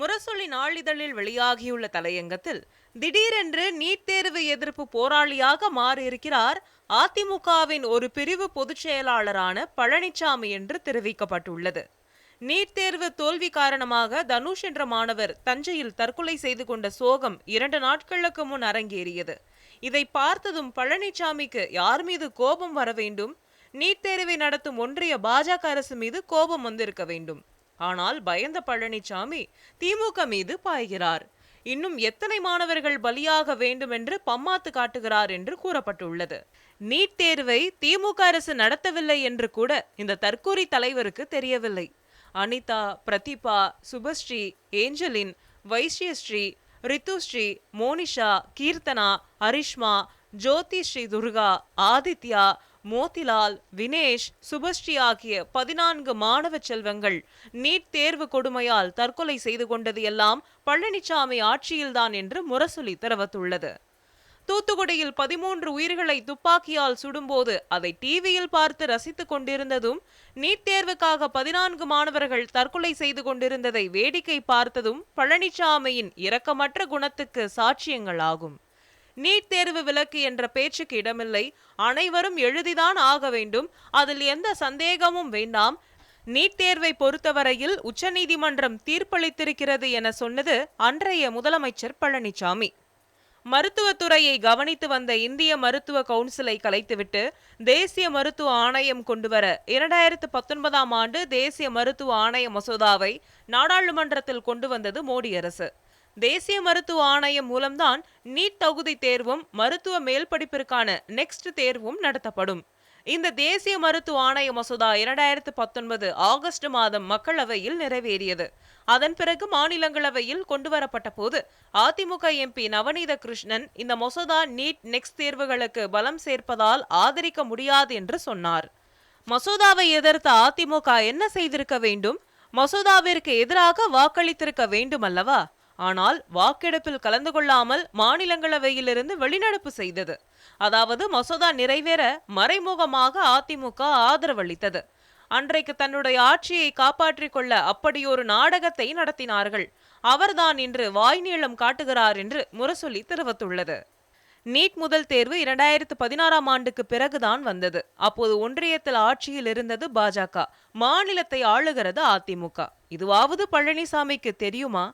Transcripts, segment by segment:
முரசொலி நாளிதழில் வெளியாகியுள்ள தலையங்கத்தில் திடீரென்று நீட் தேர்வு எதிர்ப்பு போராளியாக மாறியிருக்கிறார் அதிமுகவின் ஒரு பிரிவு பொதுச் செயலாளரான பழனிசாமி என்று தெரிவிக்கப்பட்டுள்ளது. நீட் தேர்வு தோல்வி காரணமாக தனுஷ் என்ற மாணவர் தஞ்சையில் தற்கொலை செய்து கொண்ட சோகம் இரண்டு நாட்களுக்கு முன் அரங்கேறியது. இதை பார்த்ததும் பழனிசாமிக்கு யார் மீது கோபம் வர வேண்டும்? நீட் தேர்வை நடத்தும் ஒன்றிய பாஜக அரசு மீது கோபம் வந்திருக்க வேண்டும். ஆனால் பயந்த பழனிசாமி திமுக மீது பாய்கிறார். இன்னும் எத்தனை மாணவர்கள் பலியாக வேண்டும் என்று பம்மாத்து காட்டுகிறார் என்று கூறப்பட்டுள்ளது. நீட் தேர்வை திமுக அரசு நடத்தவில்லை என்று கூட இந்த தற்கூரி தலைவருக்கு தெரியவில்லை. அனிதா பிரதீபா சுபஸ்ரீ ஏஞ்சலின் வைஷ்யஸ்ரீ ரித்துஸ்ரீ மோனிஷா கீர்த்தனா அரிஷ்மா ஜோதி ஸ்ரீ துர்கா ஆதித்யா மோதிலால் வினேஷ் சுபஸ்ரீ ஆகிய பதினான்கு மாணவ செல்வங்கள் நீட் தேர்வு கொடுமையால் தற்கொலை செய்து கொண்டது எல்லாம் பழனிசாமி ஆட்சியில்தான் என்று முரசொலி தெரிவித்துள்ளது. தூத்துக்குடியில் பதிமூன்று உயிர்களை துப்பாக்கியால் சுடும்போது அதை டிவியில் பார்த்து ரசித்துக் கொண்டிருந்ததும் நீட் தேர்வுக்காக பதினான்கு மாணவர்கள் தற்கொலை செய்து கொண்டிருந்ததை வேடிக்கை பார்த்ததும் பழனிசாமியின் இரக்கமற்ற குணத்துக்கு சாட்சியங்களாகும். நீட் தேர்வு விலக்கு என்ற பேச்சுக்கு இடமில்லை. அனைவரும் எழுதிதான் ஆக வேண்டும். அதில் எந்த சந்தேகமும் வேண்டாம். நீட் தேர்வை பொறுத்தவரையில் உச்சநீதிமன்றம் தீர்ப்பளித்திருக்கிறது என சொன்னது அன்றைய முதலமைச்சர் பழனிசாமி மருத்துவத்துறையை கவனித்து வந்த இந்திய மருத்துவ கவுன்சிலை கலைத்துவிட்டு தேசிய மருத்துவ ஆணையம் கொண்டுவர இரண்டாயிரத்து பத்தொன்பதாம் ஆண்டு தேசிய மருத்துவ ஆணைய மசோதாவை நாடாளுமன்றத்தில் கொண்டு வந்தது மோடி அரசு. தேசிய மருத்துவ ஆணையம் மூலம்தான் நீட் தகுதி தேர்வும் மருத்துவ மேல் படிப்பிற்கான நெக்ஸ்ட் தேர்வும் நடத்தப்படும். இந்த தேசிய மருத்துவ ஆணைய மசோதா இரண்டாயிரத்து பத்தொன்பது ஆகஸ்ட் மாதம் மக்களவையில் நிறைவேறியது. அதன் பிறகு மாநிலங்களவையில் கொண்டுவரப்பட்ட போது அதிமுக எம்பி நவநீத கிருஷ்ணன் இந்த மசோதா நீட் நெக்ஸ்ட் தேர்வுகளுக்கு பலம் சேர்ப்பதால் ஆதரிக்க முடியாது என்று சொன்னார். மசோதாவை எதிர்த்த அதிமுக என்ன செய்திருக்க வேண்டும்? மசோதாவிற்கு எதிராக வாக்களித்திருக்க வேண்டும் அல்லவா ஆனால் வாக்கெடுப்பில் கலந்து கொள்ளாமல் மாநிலங்களவையிலிருந்து வெளிநடப்பு செய்தது. அதாவது மசோதா நிறைவேற மறைமுகமாக அதிமுக ஆதரவளித்தது அன்றைக்கு தன்னுடைய ஆட்சியை காப்பாற்றிக் கொள்ள அப்படியொரு நாடகத்தை நடத்தினார்கள். அவர்தான் இன்று வாய் நீளம் காட்டுகிறார் என்று முரசொலி தெரிவித்துள்ளது. நீட் முதல் தேர்வு இரண்டாயிரத்து பதினாறாம் ஆண்டுக்கு பிறகுதான் வந்தது. அப்போது ஒன்றியத்தில் ஆட்சியில் இருந்தது பாஜக மாநிலத்தை ஆளுகிறது அதிமுக இதுவாவது பழனிசாமிக்கு தெரியுமா?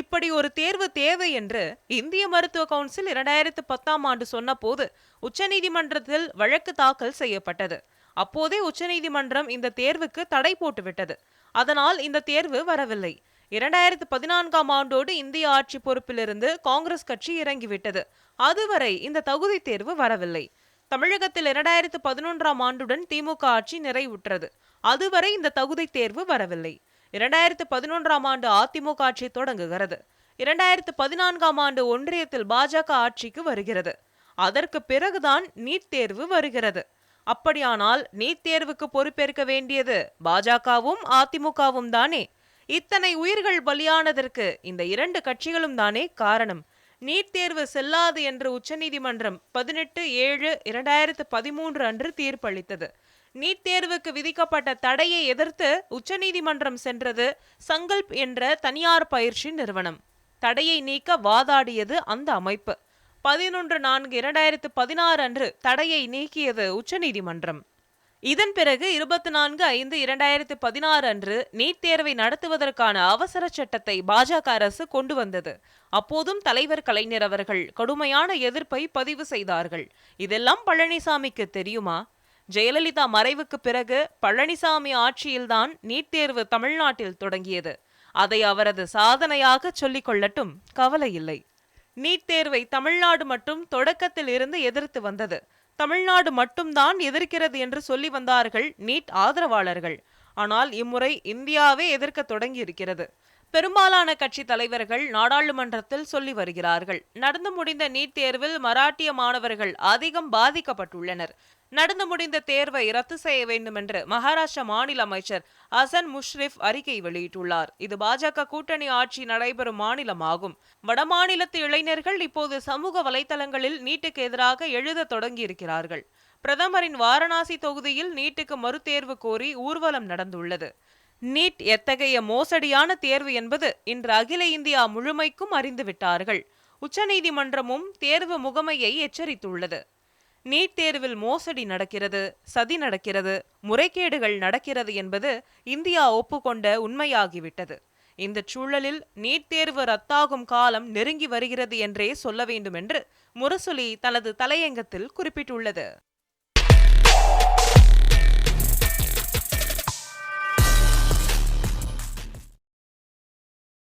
இப்படி ஒரு தேர்வு தேவை என்று இந்திய மருத்துவ கவுன்சில் இரண்டாயிரத்து பத்தாம் ஆண்டு சொன்னபோது உச்சநீதிமன்றத்தில் வழக்கு தாக்கல் செய்யப்பட்டது. அப்போதே உச்சநீதிமன்றம் இந்த தேர்வுக்கு தடை போட்டுவிட்டது. அதனால் இந்த தேர்வு வரவில்லை. இரண்டாயிரத்து பதினான்காம் ஆண்டோடு இந்திய ஆட்சி பொறுப்பிலிருந்து காங்கிரஸ் கட்சி இறங்கிவிட்டது. அதுவரை இந்த தகுதி தேர்வு வரவில்லை. தமிழகத்தில் இரண்டாயிரத்து பதினொன்றாம் ஆண்டுடன் திமுக ஆட்சி நிறைவுற்றது. அதுவரை இந்த தகுதி தேர்வு வரவில்லை. இரண்டாயிரத்து பதினொன்றாம் ஆண்டு அதிமுக ஆட்சி தொடங்குகிறது. இரண்டாயிரத்து பதினான்காம் ஆண்டு ஒன்றியத்தில் பாஜக ஆட்சிக்கு வருகிறது. அதற்கு பிறகுதான் நீட் தேர்வு வருகிறது. அப்படியானால் நீட் தேர்வுக்கு பொறுப்பேற்க வேண்டியது பாஜகவும் அதிமுகவும் தானே? இத்தனை உயிர்கள் பலியானதற்கு இந்த இரண்டு கட்சிகளும் தானே காரணம்? நீட் தேர்வு செல்லாது என்று உச்சநீதிமன்றம் பதினெட்டு ஏழு இரண்டாயிரத்து பதிமூன்று அன்று தீர்ப்பளித்தது. நீட் தேர்வுக்கு விதிக்கப்பட்ட தடையை எதிர்த்து உச்சநீதிமன்றம் சென்றது சங்கல்ப் என்ற தனியார் பயிற்சி நிறுவனம். தடையை நீக்க வாதாடியது அந்த அமைப்பு. பதினொன்று நான்கு இரண்டாயிரத்து பதினாறு அன்று தடையை நீக்கியது உச்சநீதிமன்றம். இதன் பிறகு இருபத்தி நான்கு ஐந்து இரண்டாயிரத்து பதினாறு அன்று நீட் தேர்வை நடத்துவதற்கான அவசர சட்டத்தை பாஜக அரசு கொண்டு வந்தது. அப்போதும் தலைவர் கலைஞர் அவர்கள் கடுமையான எதிர்ப்பை பதிவு செய்தார்கள். இதெல்லாம் பழனிசாமிக்கு தெரியுமா? ஜெயலலிதா மறைவுக்கு பிறகு பழனிசாமி ஆட்சியில்தான் நீட் தேர்வு தமிழ்நாட்டில் தொடங்கியது. அதை அவரது சாதனையாக சொல்லிக் கொள்ளட்டும் கவலை இல்லை. நீட் தேர்வை தமிழ்நாடு மட்டும் தொடக்கத்தில் இருந்து எதிர்த்து வந்தது. தமிழ்நாடு மட்டும்தான் எதிர்க்கிறது என்று சொல்லி வந்தார்கள் நீட் ஆதரவாளர்கள். ஆனால் இம்முறை இந்தியாவே எதிர்க்க தொடங்கி இருக்கிறது பெரும்பாலான கட்சி தலைவர்கள் நாடாளுமன்றத்தில் சொல்லி வருகிறார்கள். நடந்து முடிந்த நீட் தேர்வில் மராட்டிய மாணவர்கள் அதிகம் பாதிக்கப்பட்டுள்ளனர். நடந்து முடிந்த தேர்வை ரத்து செய்ய வேண்டும் என்று மகாராஷ்டிரா மாநில அமைச்சர் அசன் முஷ்ரிப் அறிக்கை வெளியிட்டுள்ளார். இது பாஜக கூட்டணி ஆட்சி நடைபெறும் மாநிலமாகும். வடமாநிலத்து இளைஞர்கள் இப்போது சமூக வலைதளங்களில் நீட்டுக்கு எதிராக எழுத தொடங்கியிருக்கிறார்கள். பிரதமரின் வாரணாசி தொகுதியில் நீட்டுக்கு மறுதேர்வு கோரி ஊர்வலம் நடந்துள்ளது. நீட் எத்தகைய மோசடியான தேர்வு என்பது இன்று அகில இந்தியா முழுமைக்கும் அறிந்துவிட்டார்கள். உச்சநீதிமன்றமும் தேர்வு முகமையை எச்சரித்துள்ளது. நீட் தேர்வில் மோசடி நடக்கிறது சதி நடக்கிறது முறைகேடுகள் நடக்கிறது என்பது இந்தியா ஒப்புக்கொண்ட உண்மையாகிவிட்டது. இந்த சூழலில் நீட் தேர்வு ரத்தாகும் காலம் நெருங்கி வருகிறது என்றே சொல்ல வேண்டும் என்று முரசொலி தனது தலையங்கத்தில் குறிப்பிட்டுள்ளது.